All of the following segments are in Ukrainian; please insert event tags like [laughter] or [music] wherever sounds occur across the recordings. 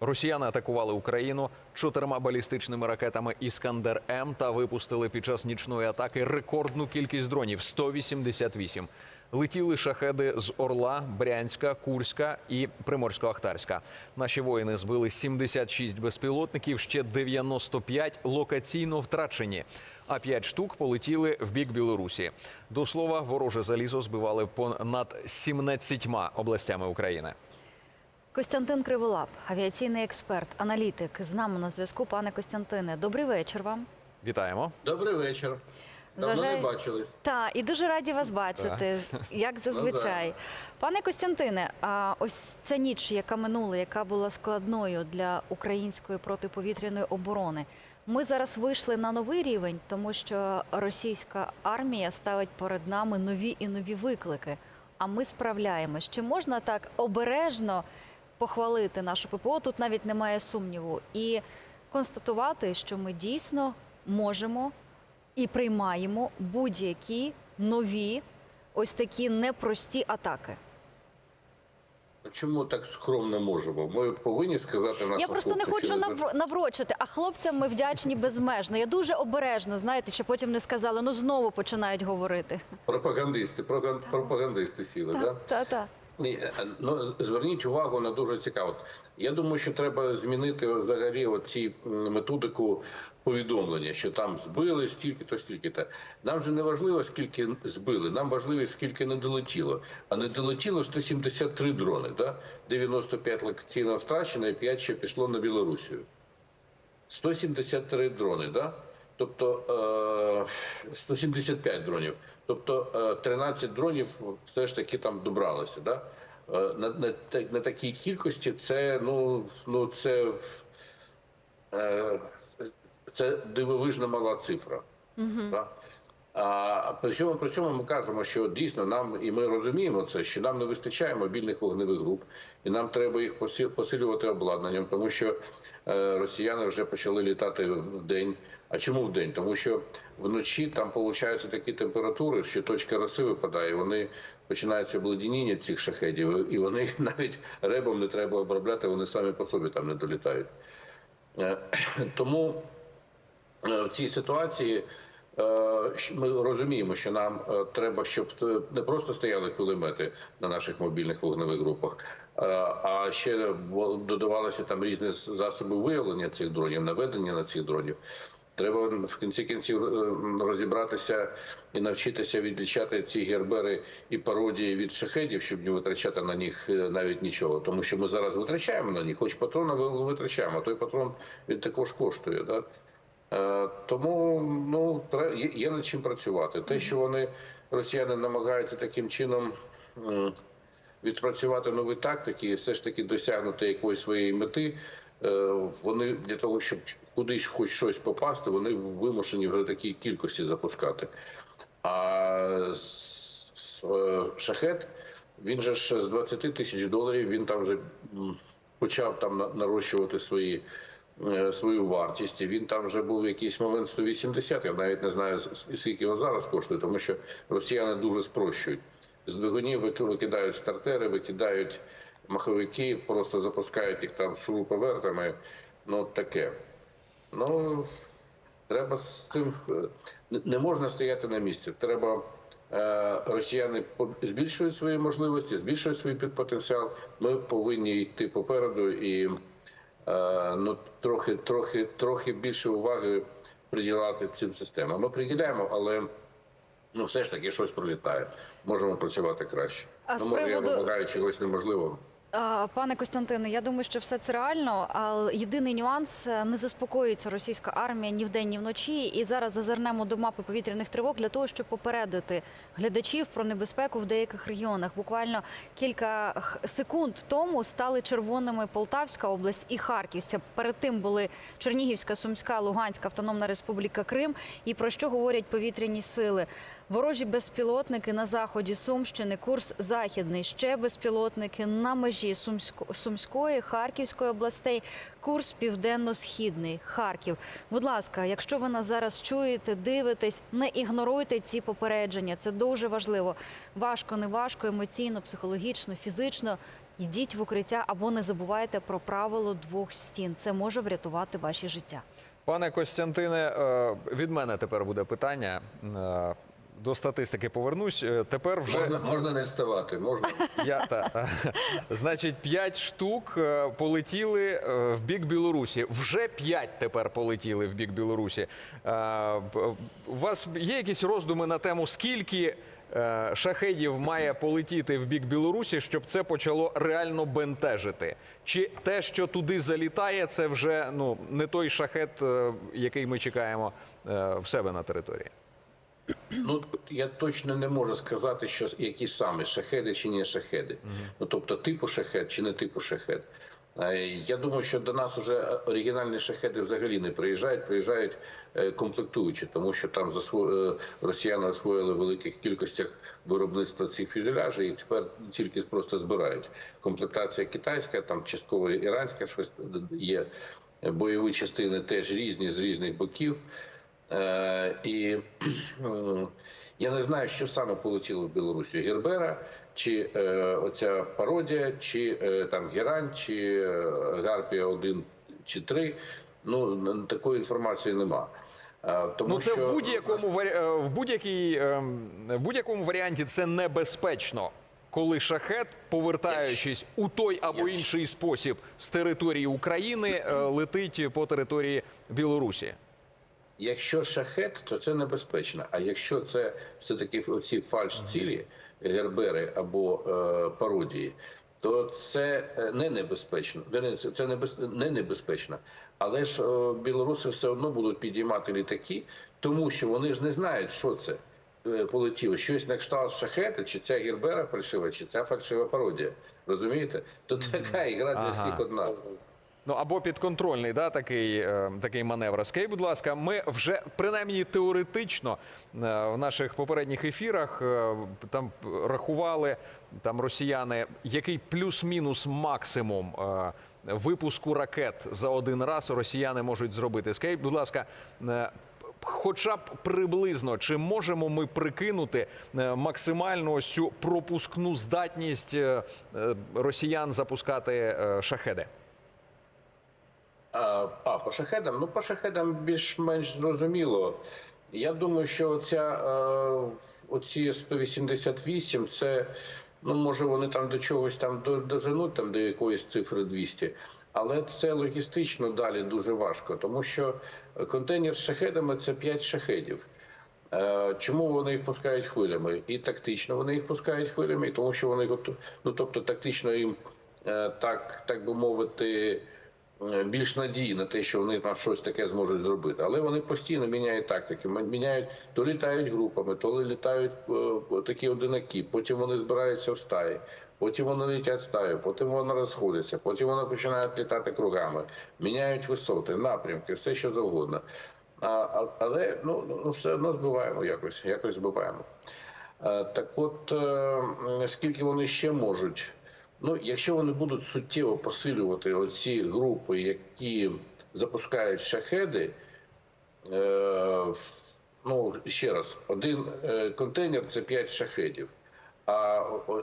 Росіяни атакували Україну чотирма балістичними ракетами Іскандер М та випустили під час нічної атаки рекордну кількість дронів 188. Летіли шахеди з Орла, Брянська, Курська і Приморсько-Ахтарська. Наші воїни збили 76 безпілотників, ще 95 локаційно втрачені. А 5 штук полетіли в бік Білорусі. До слова, вороже залізо збивали понад 17 областями України. Костянтин Криволап, авіаційний експерт, аналітик. З нами на зв'язку. Пане Костянтине, добрий вечір вам. Вітаємо. Добрий вечір. Давно Зважаю- не бачились. Та і дуже раді вас бачити, як зазвичай. Пане Костянтине, а ось ця ніч, яка минула, яка була складною для української протиповітряної оборони. Ми зараз вийшли на новий рівень, тому що російська армія ставить перед нами нові і нові виклики. А ми справляємось. Чи можна так обережно похвалити нашу ППО? Тут навіть немає сумніву, і констатувати, що ми дійсно можемо і приймаємо будь-які нові, ось такі непрості атаки. Чому так скромно можемо? Ми повинні сказати нашим Я просто не хочу навр- наврочити, а хлопцям ми вдячні безмежно. Я дуже обережно, знаєте, що потім не сказали, ну знову починають говорити. пропагандисти, пропагандисти сіли, да? Та, та. Е, ну зверніть увагу на дуже цікаво. Я думаю, що треба змінити взагалі оці методику повідомлення, що там збили стільки, то стільки. то Нам же не важливо, скільки збили, нам важливо, скільки не долетіло. А не долетіло 173 дрони, да? 95 локаційно втрачено і 5 ще пішло на Білорусію. 173 дрони, да? Тобто е, 175 дронів. Тобто е, 13 дронів все ж таки там добралося. Да? Е, на, на, на такій кількості це ну, ну це, е, це дивовижно мала цифра. Да? А при цьому при цьому ми кажемо, що дійсно нам і ми розуміємо це, що нам не вистачає мобільних вогневих груп, і нам треба їх посилювати обладнанням, тому що е, росіяни вже почали літати в день. А чому в день? Тому що вночі там получаються такі температури, що точка роси випадає. Вони починається обледеніння цих шахедів, і вони [laughs] навіть ребом не треба обробляти, вони самі по собі там не долітають. Е, [clears throat] Тому е, в цій ситуації е, ми розуміємо, що нам треба, щоб не просто стояли кулемети на наших мобільних вогневих групах, а ще додавалися там різні засоби виявлення цих дронів, наведення на цих дронів. Треба в кінці кінців е, розібратися і навчитися відлічати ці гербери і пародії від шахедів, щоб не витрачати на них е, навіть нічого. Тому що ми зараз витрачаємо на них, хоч патрона ви- витрачаємо, а той патрон він також коштує. Да? Е, Тому ну є, над чим працювати. Те, що вони росіяни намагаються таким чином відпрацювати нові тактики, все ж таки досягнути якоїсь своєї мети. Вони для того, щоб кудись хоч щось попасти, вони вимушені в такій кількості запускати. А е, шахет він же ж з 20 тисяч доларів. Він там вже почав там нарощувати свої е, свою вартість. Він там вже був в якийсь момент 180, Я навіть не знаю скільки він зараз коштує, тому що росіяни дуже спрощують. З двигунів викидають стартери, викидають маховики, просто запускають їх там шуруповертами. Ну таке. Ну треба з цим е, не- можна стояти на місці. Треба. е, Росіяни збільшують свої можливості, збільшують свій потенціал. Ми повинні йти попереду і е, ну трохи, трохи, трохи більше уваги приділяти цим системам. Ми приділяємо, але ну все ж таки щось пролітає. Можемо працювати краще. А ну, з може, приводу- я вимагаю чогось неможливого. Пане Костянтине, я думаю, що все це реально. Але єдиний нюанс е, не заспокоїться російська армія ні вдень, ні вночі. І зараз зазирнемо до мапи повітряних тривог для того, щоб попередити глядачів про небезпеку в деяких регіонах. Буквально кілька секунд тому стали червоними Полтавська область і Харківська. Перед тим були Чернігівська, Сумська, Луганська, Автономна Республіка Крим. І про що говорять повітряні сили? Ворожі безпілотники на заході Сумщини, курс західний. Ще безпілотники на межі Сумсько- Сумської, Харківської областей, курс південно-східний Харків. Будь ласка, якщо ви нас зараз чуєте, дивитесь, не ігноруйте ці попередження. Це дуже важливо. Важко, не важко, емоційно, психологічно, фізично. йдіть в укриття або не забувайте про правило двох стін. Це може врятувати ваші життя. Пане Костянтине, е, від мене тепер буде питання. До статистики повернусь. Е, Тепер вже Можна, можна не вставати, можна. [laughs] Я та [laughs] значить, п'ять штук е, полетіли е, в бік Білорусі. Вже п'ять тепер полетіли в бік Білорусі. У вас є якісь роздуми на тему, скільки шахедів має полетіти в бік Білорусі, щоб це почало реально бентежити? Чи те, що туди залітає, це вже ну не той шахет, який ми чекаємо в себе на території? Ну я точно не можу сказати, що які саме шахеди чи не шахеди. Ну тобто, типу шахет чи не типу шахет. Е, Я думаю, що до нас вже оригінальні шахеди взагалі не приїжджають, приїжджають е, комплектуючі, тому що там засво... е, росіяни освоїли в великих кількостях виробництва цих фюзеляжів і тепер тільки просто збирають. Комплектація китайська, там частково іранська, щось є. Бойові частини теж різні з різних боків. Е, і [clears throat] я не знаю, що саме полетіло в Білорусі: Гербера, чи е, оця пародія, чи е, там Герань, чи е, Гарпія 1 чи 3. Ну такої інформації нема. Е, тому Ну це що в будь-якому е, в будь-якій ем, в будь-якому варіанті це небезпечно, коли шахет, повертаючись у той або інший спосіб з території України, е, летить по території Білорусі. Якщо шахет, то це небезпечно. А якщо це все-таки оці фальш-цілі, гербери або е, пародії, то це е, не небезпечно. Це, не небезпечно. Але ж е, білоруси все одно будуть підіймати літаки, тому що вони ж не знають, що це е, полетіло. Щось на кшталт шахети, чи ця гербера фальшива, чи ця фальшива пародія. Розумієте? То така ігра для Ага. всіх одна. Ну або підконтрольний, да, такий, е, такий маневр. Скажіть, будь ласка, ми вже принаймні теоретично е, в наших попередніх ефірах е, там рахували там росіяни, який плюс-мінус максимум е, випуску ракет за один раз росіяни можуть зробити. Скажіть, будь ласка. е, Хоча б приблизно, чи можемо ми прикинути е, максимальну ось цю пропускну здатність е, росіян запускати шахеди? А, по шахедам? Ну, по шахедам більш-менш зрозуміло. Я думаю, що оця, е, оці 188, це, ну, може, вони там до чогось там доженуть, там до якоїсь цифри 200, але це логістично далі дуже важко, тому що контейнер з шахедами це 5 шахедів. Е, Чому вони їх пускають хвилями? І тактично вони їх пускають хвилями, тому що вони. Ну тобто, тактично їм е, так, так би мовити, більш надії на те, що вони там щось таке зможуть зробити. Але вони постійно міняють тактики. Міняють то літають групами, то літають е, такі одинаки. Потім вони збираються в стаї. Потім вони летять стаю, потім вони розходяться, потім вони починають літати кругами, міняють висоти, напрямки, все що завгодно. А, але ну, ну все одно збиваємо якось, якось збиваємо. Е, Так от, е, скільки вони ще можуть? Ну, якщо вони будуть суттєво посилювати оці групи, які запускають шахеди, е, ну ще раз, один е, контейнер це 5 шахедів. А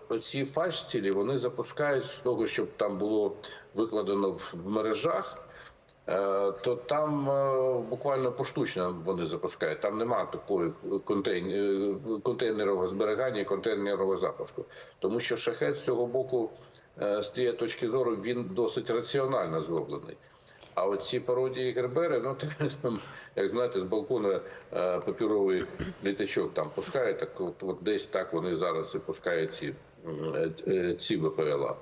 оці фальш-цілі вони запускають з того, щоб там було викладено в мережах. То там е, буквально поштучно вони запускають. Там немає такої е, контейнерового зберігання, і контейнерового запуску. Тому що шахет з цього боку, е, з тієї точки зору, він досить раціонально зроблений. А оці пародії Гербери, ну [laughs] там, як знаєте, з балкона папіровий літачок там пускають, так от, от десь так вони зараз і пускають ці, ці ВПЛА.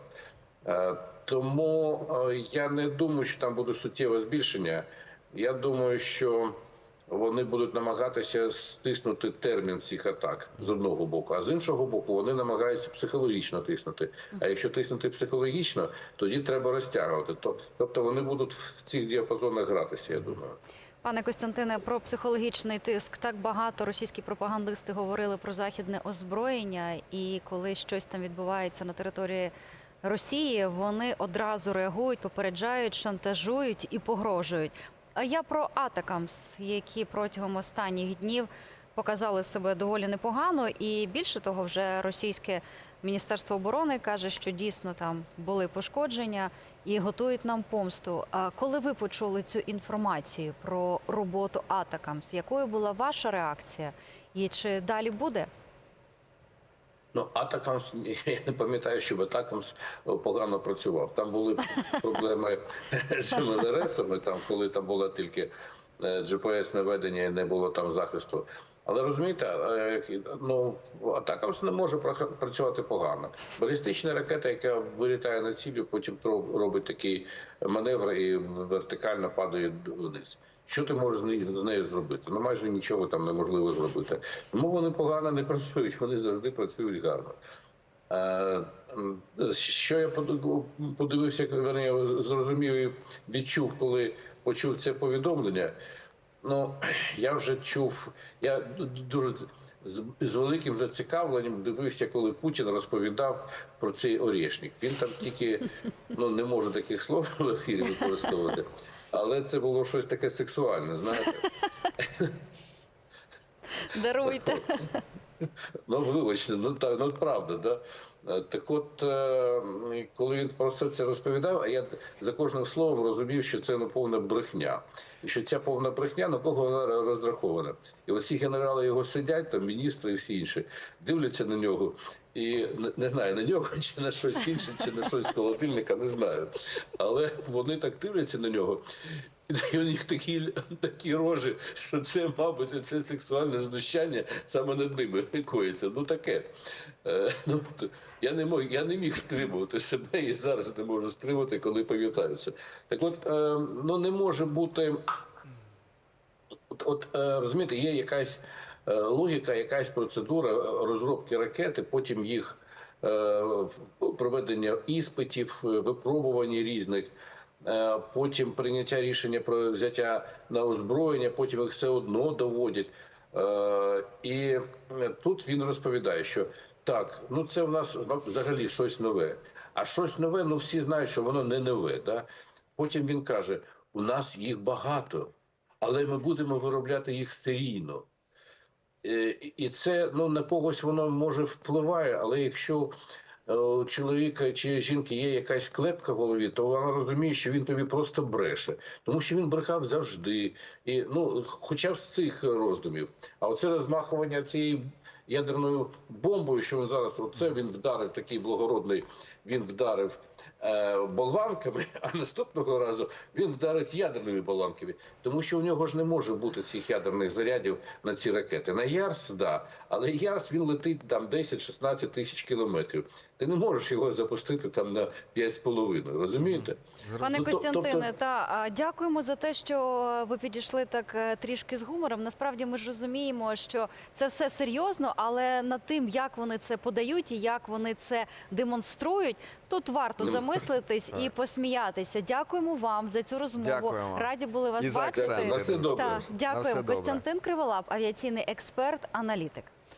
Тому е, я не думаю, що там буде суттєве збільшення. Я думаю, що вони будуть намагатися стиснути термін цих атак з одного боку, а з іншого боку, вони намагаються психологічно тиснути. А якщо тиснути психологічно, тоді треба розтягувати. Тобто вони будуть в цих діапазонах гратися. Я думаю. Пане Костянтине, про психологічний тиск так багато російські пропагандисти говорили про західне озброєння, і коли щось там відбувається на території Росії, вони одразу реагують, попереджають, шантажують і погрожують. А я про Атакамс, які протягом останніх днів показали себе доволі непогано, і більше того, вже російське Міністерство оборони каже, що дійсно там були пошкодження і готують нам помсту. А коли ви почули цю інформацію про роботу Атакамс, якою була ваша реакція? І чи далі буде? Ну, Атакамс, [laughs] я не пам'ятаю, щоб Атакамс погано працював. Там були [laughs] проблеми з МЛРСами, там, коли там було тільки е, GPS наведення і не було там захисту. Але розумієте, е, ну Атакамс не може пра- працювати погано. Балістична ракета, яка вилітає на цілю, потім робить такий маневр і вертикально падає вниз. Що ти можеш з нею, зробити? Ну майже нічого там неможливо зробити. Тому вони погано не працюють, вони завжди працюють гарно. Е, Що я подивився, верні, зрозумів і відчув, коли почув це повідомлення. Ну, я вже чув, я дуже з, з великим зацікавленням дивився, коли Путін розповідав про цей орішник. Він там тільки ну не може таких слов використовувати, але це було щось таке сексуальне, знаєте. Даруйте. Ну, вибачте, ну так, ну правда, да. Е, Так от, е, коли він про все це розповідав, я за кожним словом розумів, що це ну, повна брехня. І що ця повна брехня на кого вона розрахована. І оці генерали його сидять, там міністри і всі інші, дивляться на нього. І не, не знаю, на нього чи на щось інше, чи на щось з холодильника, не знаю. Але вони так дивляться на нього. І у них такі, такі рожі, що це, мабуть, це сексуальне знущання саме над ними коїться. Ну таке. Е, ну, я, не мог, я не міг стримувати себе і зараз не можу стримати, коли пам'ятаю це. Так от, е, ну не може бути. От, от е, розумієте, є якась е, логіка, якась процедура розробки ракети, потім їх е, проведення іспитів, випробувань різних. Е, Потім прийняття рішення про взяття на озброєння, потім їх все одно доводять. Е, І е, тут він розповідає, що так, ну це в нас взагалі щось нове. А щось нове, ну всі знають, що воно не нове. Да? Потім він каже: у нас їх багато, але ми будемо виробляти їх серійно. І це ну на когось воно може впливає, але якщо у чоловіка чи жінки є якась клепка в голові, то вона розуміє, що він тобі просто бреше, тому що він брехав завжди. І ну, хоча б з цих роздумів. А оце розмахування цією ядерною бомбою, що він зараз оце він вдарив такий благородний, він вдарив е, болванками, [laughs] а наступного разу він вдарить ядерними болванками, тому що у нього ж не може бути цих ядерних зарядів на ці ракети. На Ярс, да, але Ярс він летить там 10-16 тисяч кілометрів. Ти не можеш його запустити там на 5,5, розумієте? Пане Ну, то- Костянтине, тобто- та дякуємо за те, що ви підійшли так е, трішки з гумором. Насправді ми ж розуміємо, що це все серйозно, але над тим, як вони це подають і як вони це демонструють, тут варто замислитись і посміятися. Дякуємо вам за цю розмову. Дякуємо. Раді були вас І бачити. Дякую, все добре. Так, На все добре. Костянтин Криволап, авіаційний експерт, аналітик.